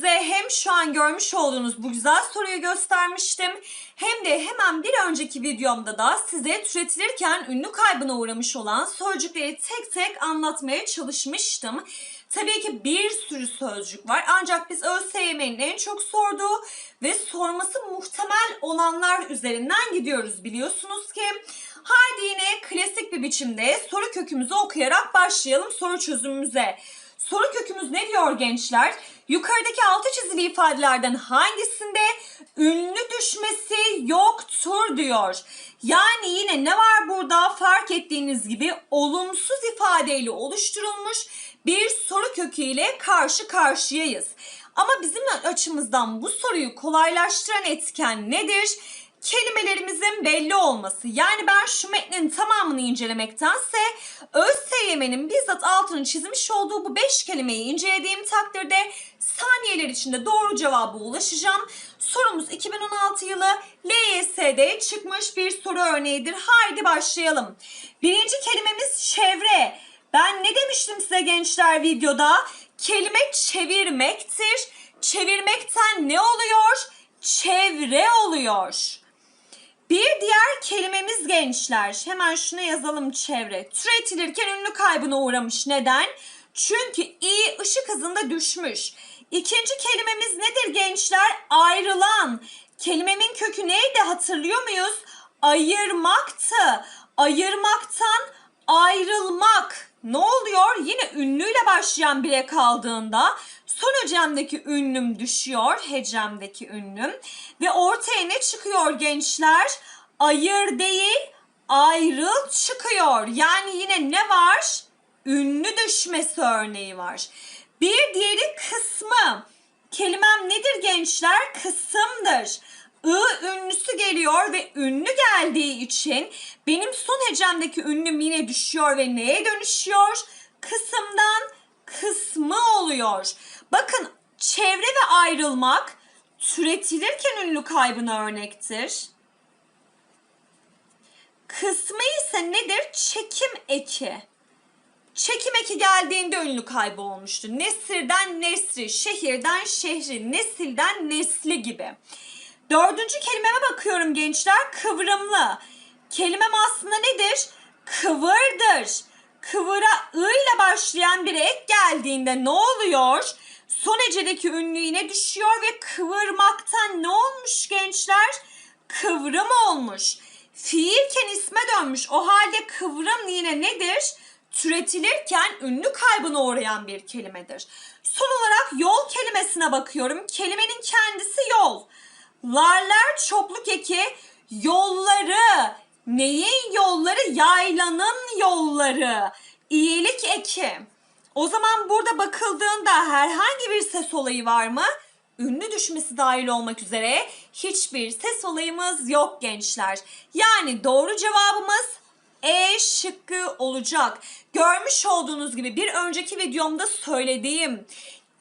size hem şu an görmüş olduğunuz bu güzel soruyu göstermiştim hem de hemen bir önceki videomda da size türetilirken ünlü kaybına uğramış olan sözcükleri tek tek anlatmaya çalışmıştım. Tabii ki bir sürü sözcük var ancak biz ÖSYM'nin en çok sorduğu ve sorması muhtemel olanlar üzerinden gidiyoruz biliyorsunuz ki. Haydi yine klasik bir biçimde soru kökümüzü okuyarak başlayalım soru çözümümüze. Soru kökümüz ne diyor gençler? Yukarıdaki altı çizili ifadelerden hangisinde ünlü düşmesi yoktur diyor. Yani yine ne var burada fark ettiğiniz gibi olumsuz ifadeyle oluşturulmuş bir soru kökü ile karşı karşıyayız. Ama bizim açımızdan bu soruyu kolaylaştıran etken nedir? Kelimelerimizin belli olması. Yani ben şu metnin tamamını incelemektense ÖSYM'nin bizzat altını çizmiş olduğu bu 5 kelimeyi incelediğim takdirde saniyeler içinde doğru cevaba ulaşacağım. Sorumuz 2016 yılı LYS'de çıkmış bir soru örneğidir. Haydi başlayalım. Birinci kelimemiz çevre. Ben ne demiştim size gençler videoda? Kelime çevirmektir. Çevirmekten ne oluyor? Çevre oluyor. Bir diğer kelimemiz gençler. Hemen şuna yazalım çevre. Türetilirken ünlü kaybına uğramış. Neden? Çünkü i ışık hızında düşmüş. İkinci kelimemiz nedir gençler? Ayrılan. Kelimemin kökü neydi hatırlıyor muyuz? Ayırmaktı. Ayırmaktan ayrılmak. Ne oluyor? Yine ünlüyle başlayan bire kaldığında son hecemdeki ünlüm düşüyor. Hecemdeki ünlüm. Ve ortaya ne çıkıyor gençler? Ayır değil, ayrıl çıkıyor. Yani yine ne var? Ünlü düşmesi örneği var. Bir diğeri kısmı. Kelimem nedir gençler? Kısımdır. I ünlüsü geliyor ve ünlü geldiği için benim son hecemdeki ünlüm yine düşüyor ve neye dönüşüyor? Kısımdan kısmı oluyor. Bakın çevre ve ayrılmak türetilirken ünlü kaybına örnektir. Kısmı ise nedir? Çekim eki. Çekim eki geldiğinde ünlü kaybı olmuştu. Nesirden nesri, şehirden şehri, nesilden nesli gibi. Dördüncü kelimeme bakıyorum gençler. Kıvrımlı. Kelimem aslında nedir? Kıvırdır. Kıvıra ı ile başlayan bir ek geldiğinde ne oluyor? Son hecedeki ünlü düşüyor ve kıvırmaktan ne olmuş gençler? Kıvrım olmuş. Fiilken isme dönmüş. O halde kıvrım yine nedir? Türetilirken ünlü kaybına uğrayan bir kelimedir. Son olarak yol kelimesine bakıyorum. Kelimenin kendisi yol. Larlar çokluk eki yolları. Neyin yolları? Yaylanın yolları. İyilik eki. O zaman burada bakıldığında herhangi bir ses olayı var mı? Ünlü düşmesi dahil olmak üzere hiçbir ses olayımız yok gençler. Yani doğru cevabımız E şıkkı olacak. Görmüş olduğunuz gibi bir önceki videomda söylediğim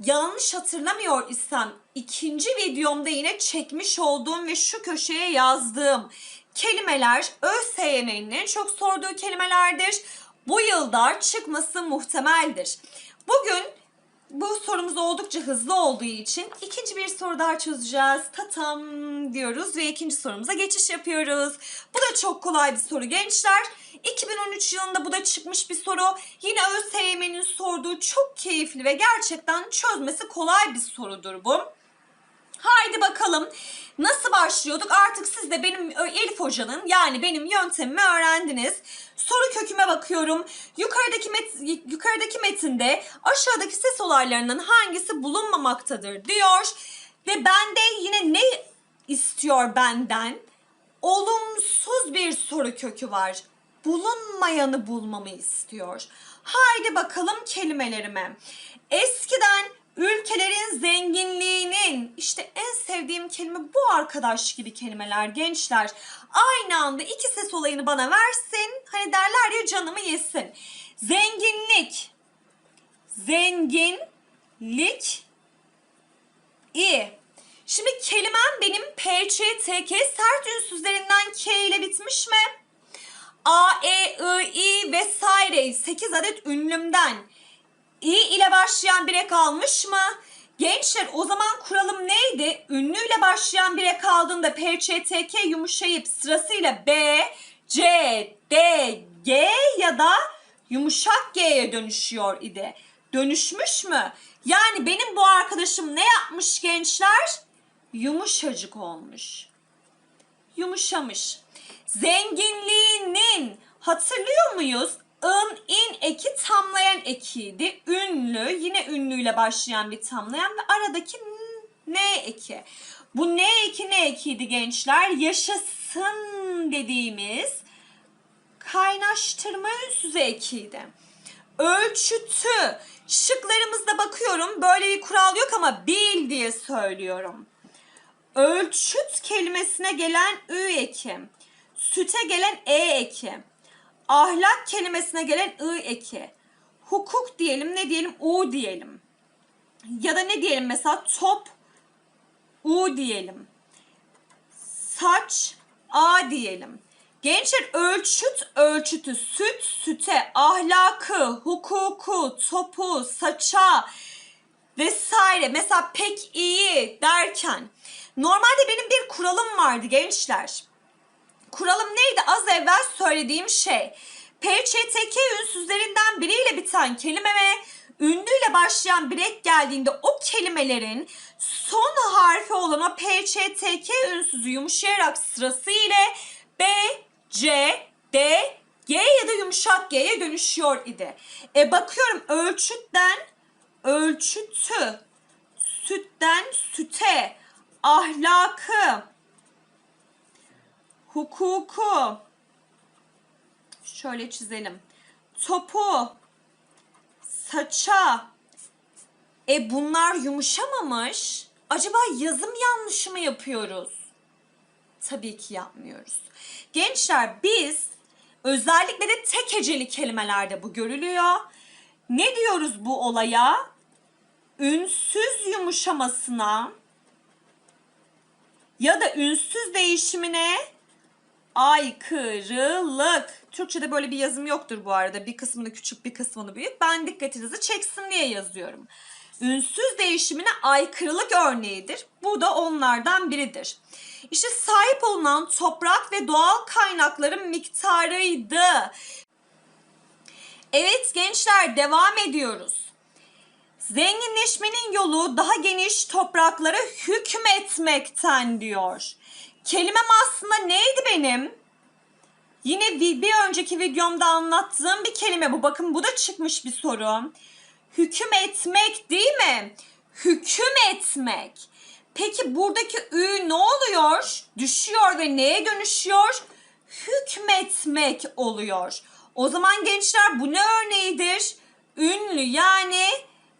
yanlış hatırlamıyor isem ikinci videomda yine çekmiş olduğum ve şu köşeye yazdığım kelimeler ÖSYM'nin en çok sorduğu kelimelerdir. Bu yılda çıkması muhtemeldir. Bugün bu sorumuz oldukça hızlı olduğu için ikinci bir soru daha çözeceğiz. Tatam diyoruz ve ikinci sorumuza geçiş yapıyoruz. Bu da çok kolay bir soru gençler. 2013 yılında bu da çıkmış bir soru. Yine ÖSYM'nin sorduğu çok keyifli ve gerçekten çözmesi kolay bir sorudur bu. Haydi bakalım nasıl başlıyorduk? Artık siz de benim Elif Hoca'nın yani benim yöntemimi öğrendiniz. Soru köküme bakıyorum. Yukarıdaki met yukarıdaki metinde aşağıdaki ses olaylarının hangisi bulunmamaktadır diyor. Ve bende yine ne istiyor benden? Olumsuz bir soru kökü var. Bulunmayanı bulmamı istiyor. Haydi bakalım kelimelerime. Eskiden ülkelerin zenginliğinin işte en sevdiğim kelime bu arkadaş gibi kelimeler gençler. Aynı anda iki ses olayını bana versin. Hani derler ya canımı yesin. Zenginlik. zenginlik i. Şimdi kelimem benim P, Ç, T, K sert ünsüzlerinden K ile bitmiş mi? A, E, I, I vesaire 8 adet ünlümden İ ile başlayan bir ek almış mı? Gençler o zaman kuralım neydi? Ünlüyle başlayan bir ek aldığında P, Ç, T, K yumuşayıp sırasıyla B, C, D, G ya da yumuşak G'ye dönüşüyor idi. Dönüşmüş mü? Yani benim bu arkadaşım ne yapmış gençler? Yumuşacık olmuş yumuşamış. Zenginliğinin hatırlıyor muyuz? In, in eki tamlayan ekiydi. Ünlü, yine ünlüyle başlayan bir tamlayan ve aradaki n eki. Bu n eki ne ekiydi gençler? Yaşasın dediğimiz kaynaştırma ünsüzü ekiydi. Ölçütü. Şıklarımızda bakıyorum böyle bir kural yok ama bil diye söylüyorum. Ölçüt kelimesine gelen ü eki, süte gelen e eki, ahlak kelimesine gelen ı eki, hukuk diyelim ne diyelim u diyelim. Ya da ne diyelim mesela top u diyelim. Saç a diyelim. Gençler ölçüt ölçütü, süt süte, ahlakı, hukuku, topu, saça vesaire. Mesela pek iyi derken Normalde benim bir kuralım vardı gençler. Kuralım neydi? Az evvel söylediğim şey. PÇTK ünsüzlerinden biriyle biten kelimeme ünlüyle başlayan bir ek geldiğinde o kelimelerin son harfi olan o PÇTK ünsüzü yumuşayarak sırasıyla B, C, D, G ya da yumuşak G'ye dönüşüyor idi. E bakıyorum ölçütten ölçütü, sütten süte, ahlakı, hukuku, şöyle çizelim. Topu, saça, e bunlar yumuşamamış. Acaba yazım yanlışı mı yapıyoruz? Tabii ki yapmıyoruz. Gençler biz özellikle de tek heceli kelimelerde bu görülüyor. Ne diyoruz bu olaya? Ünsüz yumuşamasına ya da ünsüz değişimine aykırılık. Türkçe'de böyle bir yazım yoktur bu arada. Bir kısmını küçük bir kısmını büyük. Ben dikkatinizi çeksin diye yazıyorum. Ünsüz değişimine aykırılık örneğidir. Bu da onlardan biridir. İşte sahip olunan toprak ve doğal kaynakların miktarıydı. Evet gençler devam ediyoruz. Zenginleşmenin yolu daha geniş topraklara hükmetmekten diyor. Kelimem aslında neydi benim? Yine bir önceki videomda anlattığım bir kelime bu. Bakın bu da çıkmış bir soru. Hüküm etmek değil mi? Hüküm etmek. Peki buradaki ü ne oluyor? Düşüyor ve neye dönüşüyor? Hükmetmek oluyor. O zaman gençler bu ne örneğidir? Ünlü yani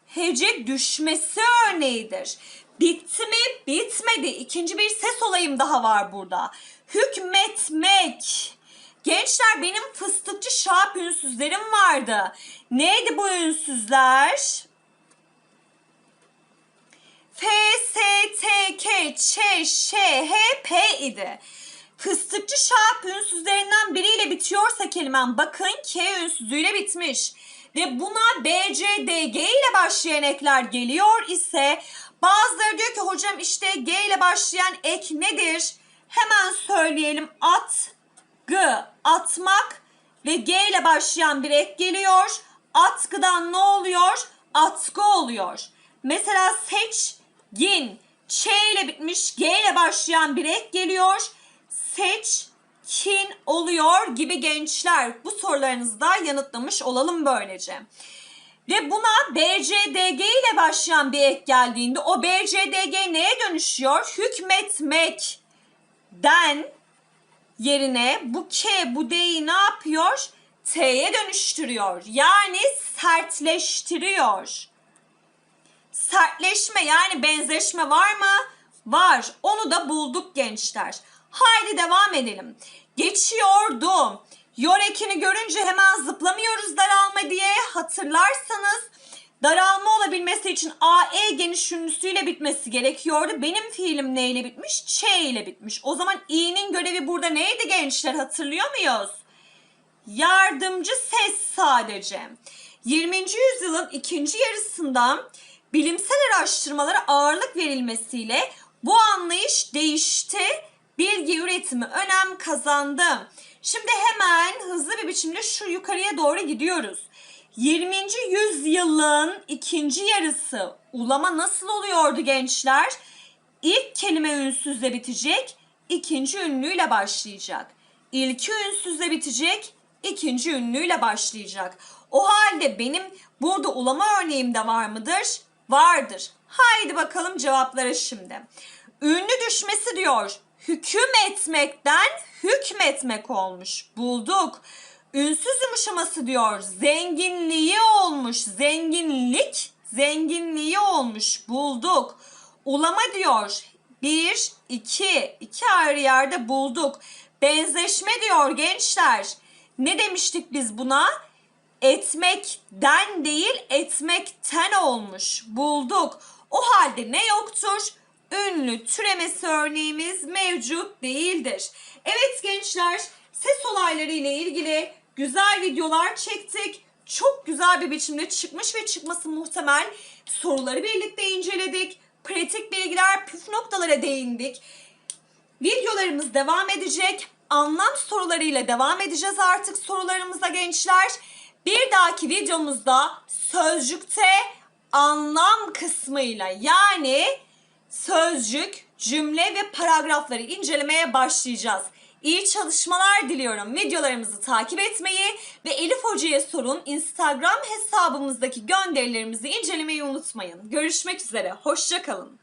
hece düşmesi örneğidir. Bitti mi? Bitmedi. İkinci bir ses olayım daha var burada. Hükmetmek. Gençler benim fıstıkçı şap ünsüzlerim vardı. Neydi bu ünsüzler? F, S, T, K, Ç, Ş, H, P idi. Fıstıkçı şap ünsüzlerinden biriyle bitiyorsa kelimem bakın K ünsüzüyle bitmiş ve buna B, C, D, G ile başlayan ekler geliyor ise bazıları diyor ki hocam işte G ile başlayan ek nedir? Hemen söyleyelim at, G, atmak ve G ile başlayan bir ek geliyor. Atkıdan ne oluyor? Atkı oluyor. Mesela seç, gin, Ç ile bitmiş G ile başlayan bir ek geliyor. Seç, kin oluyor gibi gençler. Bu sorularınızı da yanıtlamış olalım böylece. Ve buna BCDG ile başlayan bir ek geldiğinde o BCDG neye dönüşüyor? Hükmetmekten yerine bu K bu D'yi ne yapıyor? T'ye dönüştürüyor. Yani sertleştiriyor. Sertleşme yani benzeşme var mı? Var. Onu da bulduk gençler. Haydi devam edelim. Geçiyordum. Yor görünce hemen zıplamıyoruz daralma diye hatırlarsanız daralma olabilmesi için AE geniş ünlüsüyle bitmesi gerekiyordu. Benim fiilim neyle bitmiş? Ç ile bitmiş. O zaman i'nin görevi burada neydi gençler hatırlıyor muyuz? Yardımcı ses sadece. 20. yüzyılın ikinci yarısında bilimsel araştırmalara ağırlık verilmesiyle bu anlayış değişti. Bilgi üretimi önem kazandı. Şimdi hemen hızlı bir biçimde şu yukarıya doğru gidiyoruz. 20. yüzyılın ikinci yarısı ulama nasıl oluyordu gençler? İlk kelime ünsüzle bitecek, ikinci ünlüyle başlayacak. İlki ünsüzle bitecek, ikinci ünlüyle başlayacak. O halde benim burada ulama örneğimde var mıdır? Vardır. Haydi bakalım cevaplara şimdi. Ünlü düşmesi diyor. Hüküm etmekten hükmetmek olmuş. Bulduk. Ünsüz yumuşaması diyor. Zenginliği olmuş. Zenginlik, zenginliği olmuş. Bulduk. Ulama diyor. Bir, iki, iki ayrı yerde bulduk. Benzeşme diyor gençler. Ne demiştik biz buna? Etmekten değil etmekten olmuş. Bulduk. O halde ne yoktur? Ünlü türemesi örneğimiz mevcut değildir. Evet gençler ses olayları ile ilgili güzel videolar çektik. Çok güzel bir biçimde çıkmış ve çıkması muhtemel. Soruları birlikte inceledik. Pratik bilgiler, püf noktalara değindik. Videolarımız devam edecek. Anlam sorularıyla devam edeceğiz artık sorularımıza gençler. Bir dahaki videomuzda sözcükte anlam kısmıyla yani sözcük, cümle ve paragrafları incelemeye başlayacağız. İyi çalışmalar diliyorum. Videolarımızı takip etmeyi ve Elif Hoca'ya sorun Instagram hesabımızdaki gönderilerimizi incelemeyi unutmayın. Görüşmek üzere. Hoşçakalın.